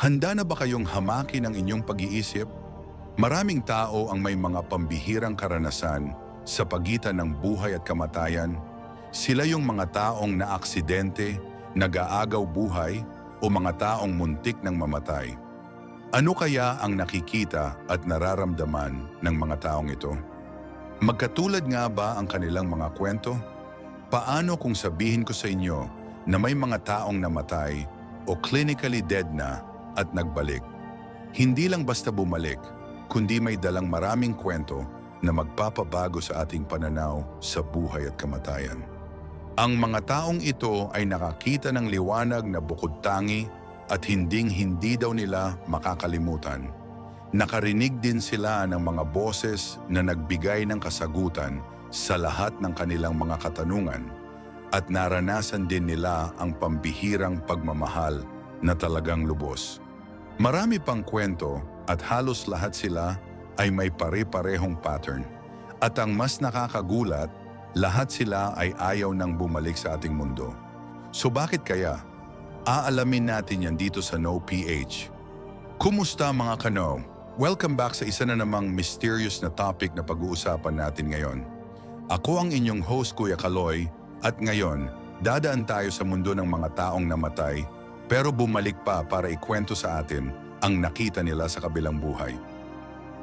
Handa na ba kayong hamakin ang inyong pag-iisip? Maraming tao ang may mga pambihirang karanasan sa pagitan ng buhay at kamatayan. Sila yung mga taong naaksidente, nag-aagaw buhay, o mga taong muntik ng mamatay. Ano kaya ang nakikita at nararamdaman ng mga taong ito? Magkatulad nga ba ang kanilang mga kwento? Paano kung sabihin ko sa inyo na may mga taong namatay o clinically dead na at nagbalik? Hindi lang basta bumalik, kundi may dalang maraming kwento na magpapabago sa ating pananaw sa buhay at kamatayan. Ang mga taong ito ay nakakita ng liwanag na bukod tangi at hinding-hindi daw nila makakalimutan. Nakarinig din sila ng mga boses na nagbigay ng kasagutan sa lahat ng kanilang mga katanungan at naranasan din nila ang pambihirang pagmamahal na talagang lubos. Marami pang kwento at halos lahat sila ay may pare-parehong pattern. At ang mas nakakagulat, lahat sila ay ayaw nang bumalik sa ating mundo. So bakit kaya? Aalamin natin yan dito sa No PH. Kumusta mga kano? Welcome back sa isa na namang mysterious na topic na pag-uusapan natin ngayon. Ako ang inyong host Kuya Kaloy at ngayon, dadaan tayo sa mundo ng mga taong namatay pero bumalik pa para ikwento sa atin ang nakita nila sa kabilang buhay.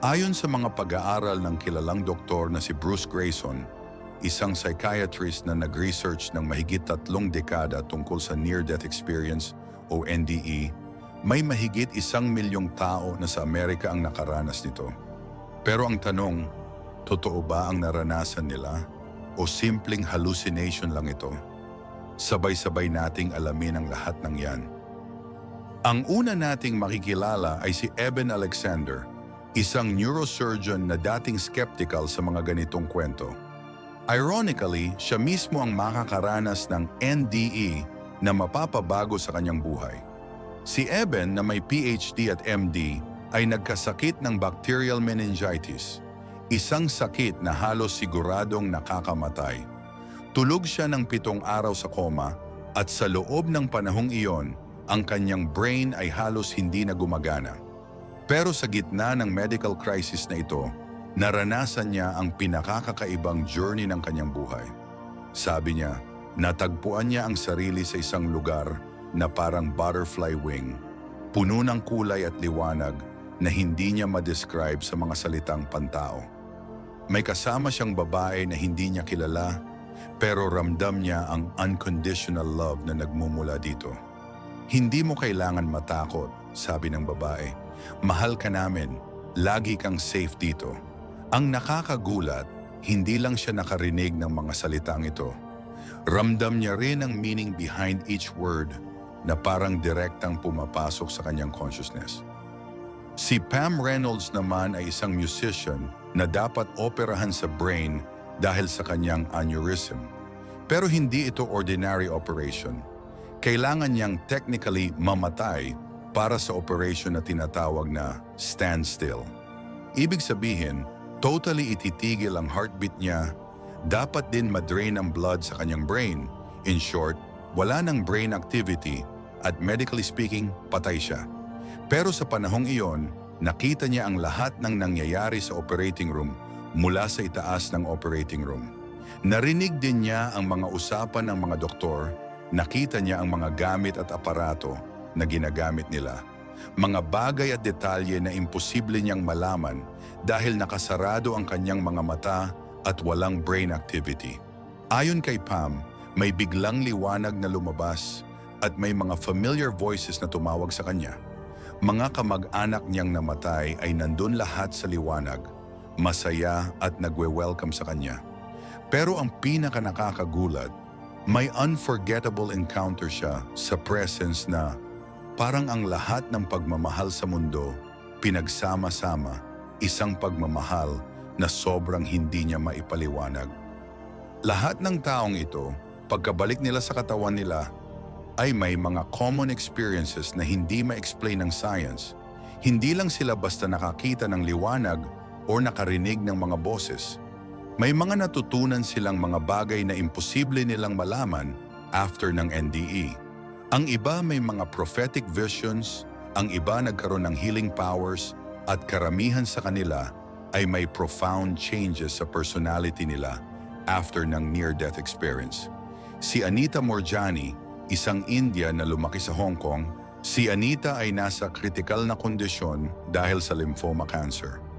Ayon sa mga pag-aaral ng kilalang doktor na si Bruce Grayson, isang psychiatrist na nag-research ng mahigit tatlong dekada tungkol sa near-death experience o NDE, may mahigit isang milyong tao na sa Amerika ang nakaranas nito. Pero ang tanong, totoo ba ang naranasan nila o simpleng hallucination lang ito? Sabay-sabay nating alamin ang lahat ng yan. Ang una nating makikilala ay si Eben Alexander, isang neurosurgeon na dating skeptical sa mga ganitong kwento. Ironically, siya mismo ang makakaranas ng NDE na mapapabago sa kanyang buhay. Si Eben na may PhD at MD ay nagkasakit ng bacterial meningitis, isang sakit na halos siguradong nakakamatay. Tulog siya ng pitong araw sa koma at sa loob ng panahong iyon, ang kanyang brain ay halos hindi na gumagana. Pero sa gitna ng medical crisis na ito, naranasan niya ang pinakakakaibang journey ng kanyang buhay. Sabi niya, natagpuan niya ang sarili sa isang lugar na parang butterfly wing, puno ng kulay at liwanag na hindi niya ma-describe sa mga salitang pantao. May kasama siyang babae na hindi niya kilala, pero ramdam niya ang unconditional love na nagmumula dito. Hindi mo kailangan matakot, sabi ng babae. Mahal ka namin, lagi kang safe dito. Ang nakakagulat, hindi lang siya nakarinig ng mga salitang ito. Ramdam niya rin ang meaning behind each word na parang direktang pumapasok sa kanyang consciousness. Si Pam Reynolds naman ay isang musician na dapat operahan sa brain dahil sa kanyang aneurysm. Pero hindi ito ordinary operation. Kailangan niyang technically mamatay para sa operation na tinatawag na standstill. Ibig sabihin, totally ititigil ang heartbeat niya, dapat din madrain ang blood sa kanyang brain. In short, wala ng brain activity at medically speaking, patay siya. Pero sa panahong iyon, nakita niya ang lahat ng nangyayari sa operating room mula sa itaas ng operating room. Narinig din niya ang mga usapan ng mga doktor, nakita niya ang mga gamit at aparato na ginagamit nila. Mga bagay at detalye na imposible niyang malaman dahil nakasarado ang kanyang mga mata at walang brain activity. Ayon kay Pam, may biglang liwanag na lumabas at may mga familiar voices na tumawag sa kanya. Mga kamag-anak niyang namatay ay nandun lahat sa liwanag, masaya at nagwe-welcome sa kanya. Pero ang pinaka nakakagulat, may unforgettable encounter siya sa presence na parang ang lahat ng pagmamahal sa mundo, pinagsama-sama, isang pagmamahal na sobrang hindi niya maipaliwanag. Lahat ng taong ito, pagkabalik nila sa katawan nila, ay may mga common experiences na hindi ma-explain ng science. Hindi lang sila basta nakakita ng liwanag o nakarinig ng mga boses. May mga natutunan silang mga bagay na imposible nilang malaman after ng NDE. Ang iba may mga prophetic visions ang iba nagkaroon ng healing powers at karamihan sa kanila ay may profound changes sa personality nila after ng near-death experience. Si Anita Morjani, isang Indian na lumaki sa Hong Kong, si Anita ay nasa critical na kondisyon dahil sa lymphoma cancer.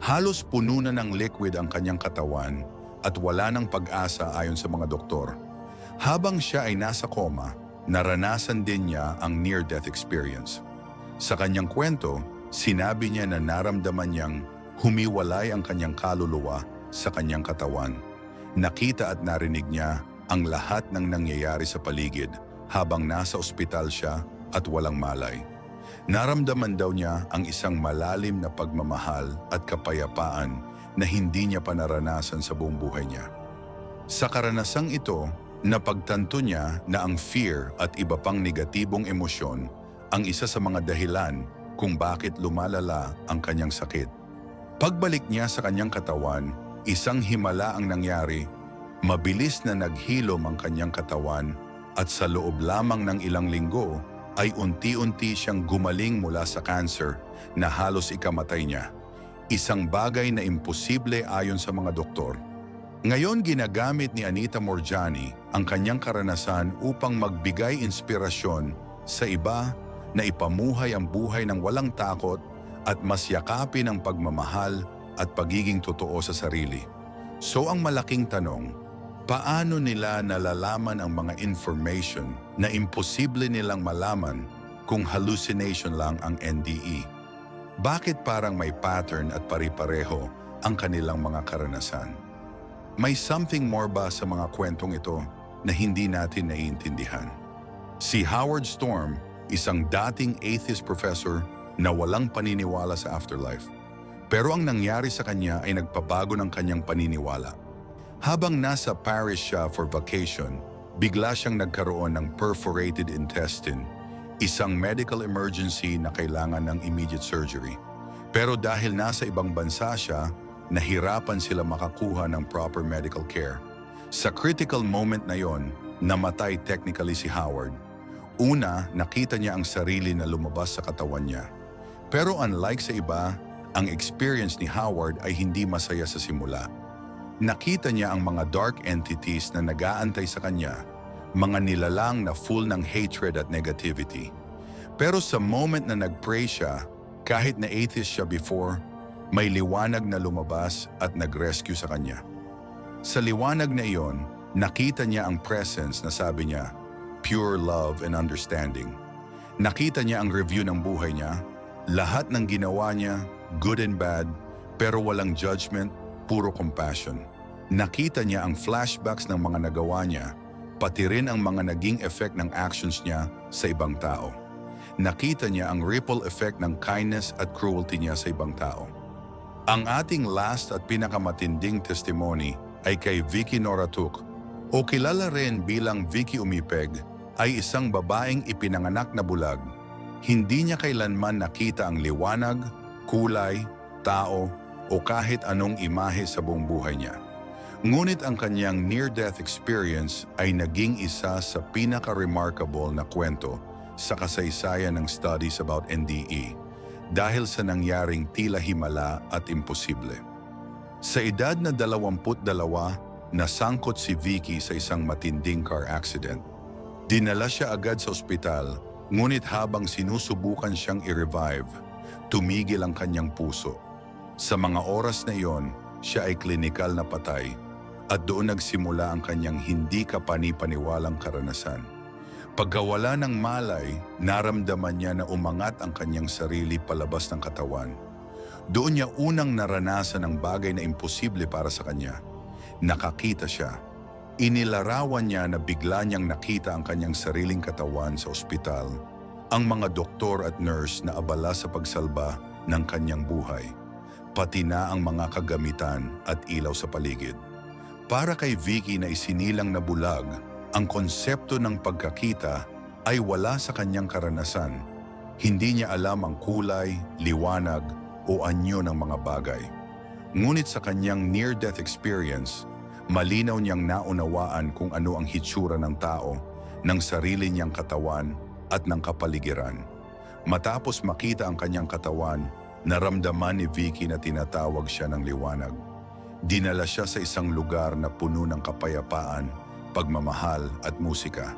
Halos puno na ng liquid ang kanyang katawan at wala ng pag-asa ayon sa mga doktor. Habang siya ay nasa coma, naranasan din niya ang near-death experience. Sa kanyang kwento, sinabi niya na naramdaman niyang humiwalay ang kanyang kaluluwa sa kanyang katawan. Nakita at narinig niya ang lahat ng nangyayari sa paligid habang nasa ospital siya at walang malay. Naramdaman daw niya ang isang malalim na pagmamahal at kapayapaan na hindi niya pa naranasan sa buong buhay niya. Sa karanasang ito, napagtanto niya na ang fear at iba pang negatibong emosyon ang isa sa mga dahilan kung bakit lumalala ang kanyang sakit. Pagbalik niya sa kanyang katawan, isang himala ang nangyari. Mabilis na naghilom ang kanyang katawan at sa loob lamang ng ilang linggo ay unti-unti siyang gumaling mula sa cancer na halos ikamatay niya. Isang bagay na imposible ayon sa mga doktor. Ngayon ginagamit ni Anita Morjani ang kanyang karanasan upang magbigay inspirasyon sa iba na ipamuhay ang buhay ng walang takot at mas yakapin ang pagmamahal at pagiging totoo sa sarili. So ang malaking tanong, paano nila nalalaman ang mga information na imposible nilang malaman kung hallucination lang ang NDE? Bakit parang may pattern at pari-pareho ang kanilang mga karanasan? May something more ba sa mga kwentong ito na hindi natin naiintindihan? Si Howard Storm, isang dating atheist professor na walang paniniwala sa afterlife. Pero ang nangyari sa kanya ay nagpabago ng kanyang paniniwala. Habang nasa Paris siya for vacation, bigla siyang nagkaroon ng perforated intestine, isang medical emergency na kailangan ng immediate surgery. Pero dahil nasa ibang bansa siya, nahirapan sila makakuha ng proper medical care. Sa critical moment na yon, namatay technically si Howard. Una, nakita niya ang sarili na lumabas sa katawan niya. Pero unlike sa iba, ang experience ni Howard ay hindi masaya sa simula. Nakita niya ang mga dark entities na nagaantay sa kanya, mga nilalang na full ng hatred at negativity. Pero sa moment na nag-pray siya, kahit na atheist siya before, may liwanag na lumabas at nag-rescue sa kanya. Sa liwanag na iyon, nakita niya ang presence na sabi niya, pure love and understanding. Nakita niya ang review ng buhay niya, lahat ng ginawa niya, good and bad, pero walang judgment, puro compassion. Nakita niya ang flashbacks ng mga nagawa niya, pati rin ang mga naging effect ng actions niya sa ibang tao. Nakita niya ang ripple effect ng kindness at cruelty niya sa ibang tao. Ang ating last at pinakamatinding testimony ay kay Vicky Noratuk o kilala rin bilang Vicky Umipeg ay isang babaeng ipinanganak na bulag. Hindi niya kailanman nakita ang liwanag, kulay, tao o kahit anong imahe sa buong buhay niya. Ngunit ang kanyang near-death experience ay naging isa sa pinaka-remarkable na kwento sa kasaysayan ng studies about NDE dahil sa nangyaring tila himala at imposible. Sa edad na 22, nasangkot si Vicky sa isang matinding car accident. Dinala siya agad sa ospital, ngunit habang sinusubukan siyang i-revive, tumigil ang kanyang puso. Sa mga oras na iyon, siya ay klinikal na patay at doon nagsimula ang kanyang hindi kapani-paniwalang karanasan. Pagkawala ng malay, naramdaman niya na umangat ang kanyang sarili palabas ng katawan. Doon niya unang naranasan ang bagay na imposible para sa kanya. Nakakita siya. Inilarawan niya na bigla niyang nakita ang kanyang sariling katawan sa ospital, ang mga doktor at nurse na abala sa pagsalba ng kanyang buhay, pati na ang mga kagamitan at ilaw sa paligid. Para kay Vicky na isinilang na bulag, ang konsepto ng pagkakita ay wala sa kanyang karanasan. Hindi niya alam ang kulay, liwanag o anyo ng mga bagay. Ngunit sa kanyang near-death experience, malinaw niyang naunawaan kung ano ang hitsura ng tao, ng sarili niyang katawan at ng kapaligiran. Matapos makita ang kanyang katawan, naramdaman ni Vicky na tinatawag siya ng liwanag. Dinala siya sa isang lugar na puno ng kapayapaan, pagmamahal at musika.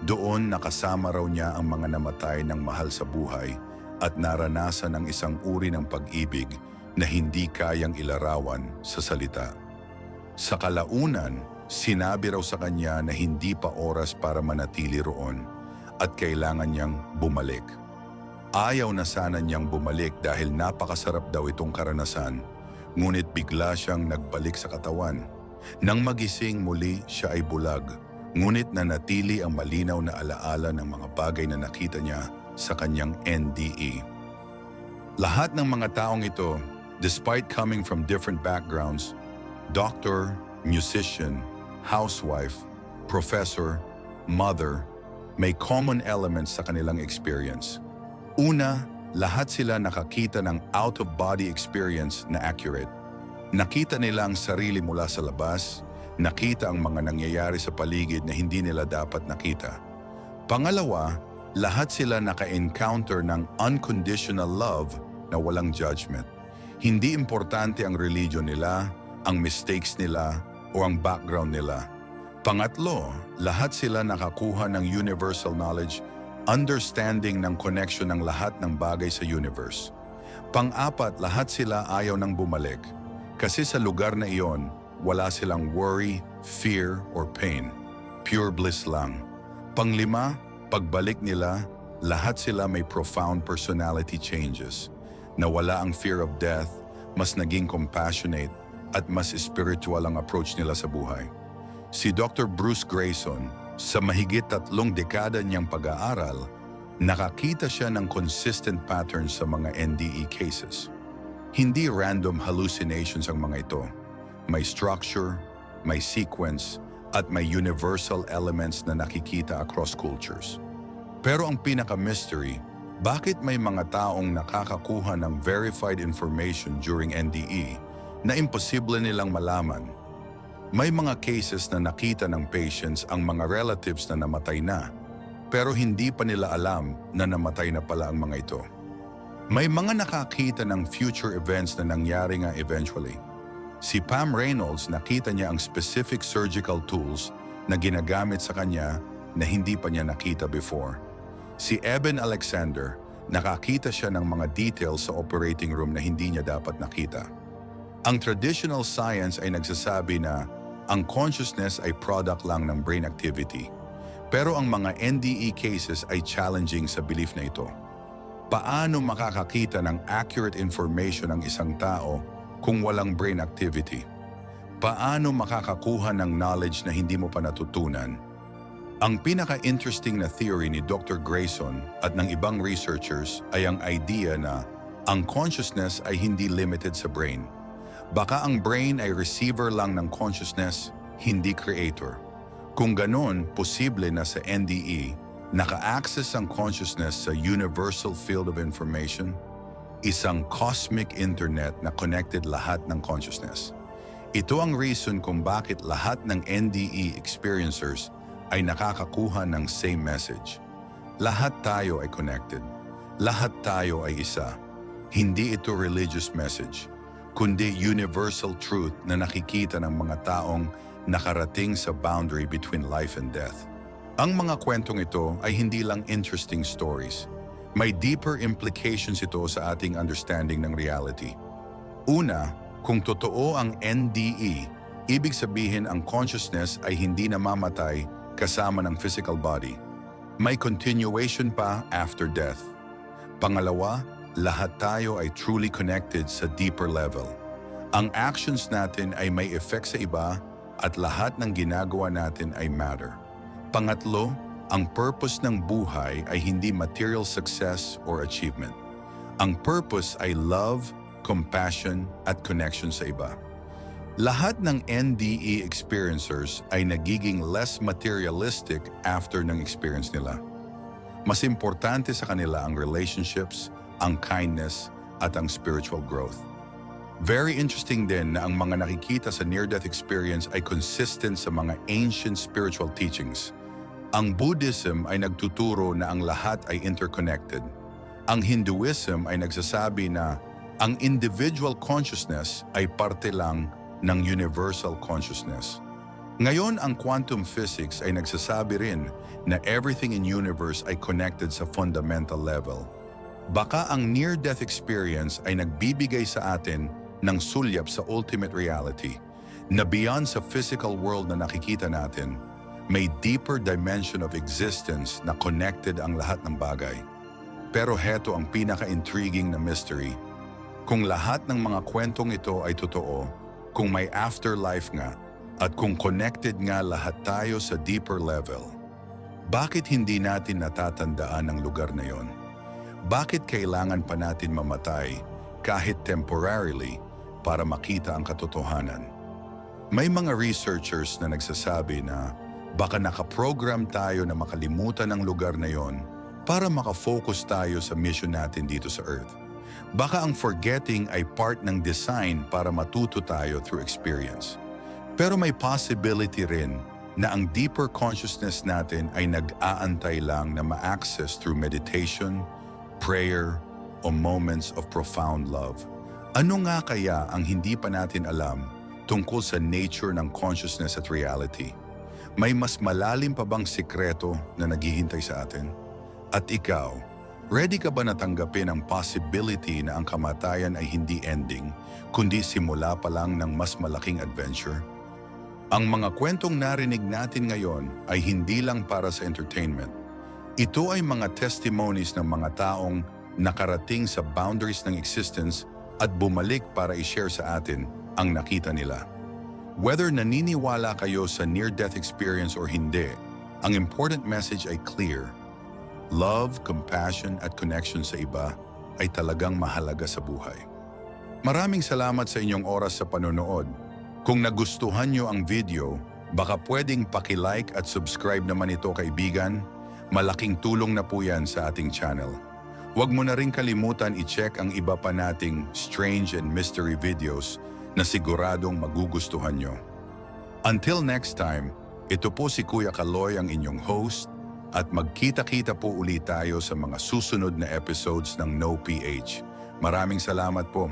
Doon nakasama raw niya ang mga namatay ng mahal sa buhay at naranasan ang isang uri ng pag-ibig na hindi kayang ilarawan sa salita. Sa kalaunan, sinabi raw sa kanya na hindi pa oras para manatili roon at kailangan niyang bumalik. Ayaw na sana niyang bumalik dahil napakasarap daw itong karanasan, ngunit bigla siyang nagbalik sa katawan. Nang magising muli siya ay bulag, ngunit nanatili ang malinaw na alaala ng mga bagay na nakita niya sa kanyang NDE. Lahat ng mga taong ito, despite coming from different backgrounds, doctor, musician, housewife, professor, mother, may common elements sa kanilang experience. Una, lahat sila nakakita ng out-of-body experience na accurate. Nakita nila ang sarili mula sa labas, nakita ang mga nangyayari sa paligid na hindi nila dapat nakita. Pangalawa, lahat sila naka-encounter ng unconditional love na walang judgment. Hindi importante ang religion nila, ang mistakes nila, o ang background nila. Pangatlo, lahat sila nakakuha ng universal knowledge, understanding ng connection ng lahat ng bagay sa universe. Pang-apat, lahat sila ayaw nang bumalik. Kasi sa lugar na iyon, wala silang worry, fear, or pain. Pure bliss lang. Panglima, pagbalik nila, lahat sila may profound personality changes. Nawala ang fear of death, mas naging compassionate, at mas spiritual ang approach nila sa buhay. Si Dr. Bruce Grayson, sa mahigit tatlong dekada niyang pag-aaral, nakakita siya ng consistent patterns sa mga NDE cases. Hindi random hallucinations ang mga ito. May structure, may sequence, at may universal elements na nakikita across cultures. Pero ang pinaka-mystery, bakit may mga taong nakakakuha ng verified information during NDE na imposible nilang malaman may mga cases na nakita ng patients ang mga relatives na namatay na, pero hindi pa nila alam na namatay na pala ang mga ito. May mga nakakita ng future events na nangyari nga eventually. Si Pam Reynolds nakita niya ang specific surgical tools na ginagamit sa kanya na hindi pa niya nakita before. Si Eben Alexander, nakakita siya ng mga details sa operating room na hindi niya dapat nakita. Ang traditional science ay nagsasabi na ang consciousness ay product lang ng brain activity. Pero ang mga NDE cases ay challenging sa belief na ito. Paano makakakita ng accurate information ang isang tao kung walang brain activity? Paano makakakuha ng knowledge na hindi mo pa natutunan? Ang pinaka-interesting na theory ni Dr. Grayson at ng ibang researchers ay ang idea na ang consciousness ay hindi limited sa brain Baka ang brain ay receiver lang ng consciousness, hindi creator. Kung ganon, posible na sa NDE, naka-access ang consciousness sa universal field of information, isang cosmic internet na connected lahat ng consciousness. Ito ang reason kung bakit lahat ng NDE experiencers ay nakakakuha ng same message. Lahat tayo ay connected. Lahat tayo ay isa. Hindi ito religious message kundi universal truth na nakikita ng mga taong nakarating sa boundary between life and death. Ang mga kwentong ito ay hindi lang interesting stories. May deeper implications ito sa ating understanding ng reality. Una, kung totoo ang NDE, ibig sabihin ang consciousness ay hindi namamatay kasama ng physical body. May continuation pa after death. Pangalawa, lahat tayo ay truly connected sa deeper level. Ang actions natin ay may effect sa iba at lahat ng ginagawa natin ay matter. Pangatlo, ang purpose ng buhay ay hindi material success or achievement. Ang purpose ay love, compassion, at connection sa iba. Lahat ng NDE experiencers ay nagiging less materialistic after ng experience nila. Mas importante sa kanila ang relationships, ang kindness at ang spiritual growth. Very interesting din na ang mga nakikita sa near-death experience ay consistent sa mga ancient spiritual teachings. Ang Buddhism ay nagtuturo na ang lahat ay interconnected. Ang Hinduism ay nagsasabi na ang individual consciousness ay parte lang ng universal consciousness. Ngayon, ang quantum physics ay nagsasabi rin na everything in universe ay connected sa fundamental level. Baka ang near-death experience ay nagbibigay sa atin ng sulyap sa ultimate reality na beyond sa physical world na nakikita natin, may deeper dimension of existence na connected ang lahat ng bagay. Pero heto ang pinaka-intriguing na mystery. Kung lahat ng mga kwentong ito ay totoo, kung may afterlife nga, at kung connected nga lahat tayo sa deeper level, bakit hindi natin natatandaan ang lugar na yon? Bakit kailangan pa natin mamatay kahit temporarily para makita ang katotohanan? May mga researchers na nagsasabi na baka nakaprogram tayo na makalimutan ang lugar na yon para makafocus tayo sa mission natin dito sa Earth. Baka ang forgetting ay part ng design para matuto tayo through experience. Pero may possibility rin na ang deeper consciousness natin ay nag-aantay lang na ma-access through meditation, prayer, o moments of profound love. Ano nga kaya ang hindi pa natin alam tungkol sa nature ng consciousness at reality? May mas malalim pa bang sikreto na naghihintay sa atin? At ikaw, ready ka ba natanggapin ang possibility na ang kamatayan ay hindi ending, kundi simula pa lang ng mas malaking adventure? Ang mga kwentong narinig natin ngayon ay hindi lang para sa entertainment. Ito ay mga testimonies ng mga taong nakarating sa boundaries ng existence at bumalik para i-share sa atin ang nakita nila. Whether naniniwala kayo sa near-death experience or hindi, ang important message ay clear. Love, compassion at connection sa iba ay talagang mahalaga sa buhay. Maraming salamat sa inyong oras sa panonood. Kung nagustuhan nyo ang video, baka pwedeng paki-like at subscribe naman ito kaibigan. Malaking tulong na po yan sa ating channel. Huwag mo na rin kalimutan i-check ang iba pa nating strange and mystery videos na siguradong magugustuhan nyo. Until next time, ito po si Kuya Kaloy ang inyong host at magkita-kita po ulit tayo sa mga susunod na episodes ng No PH. Maraming salamat po.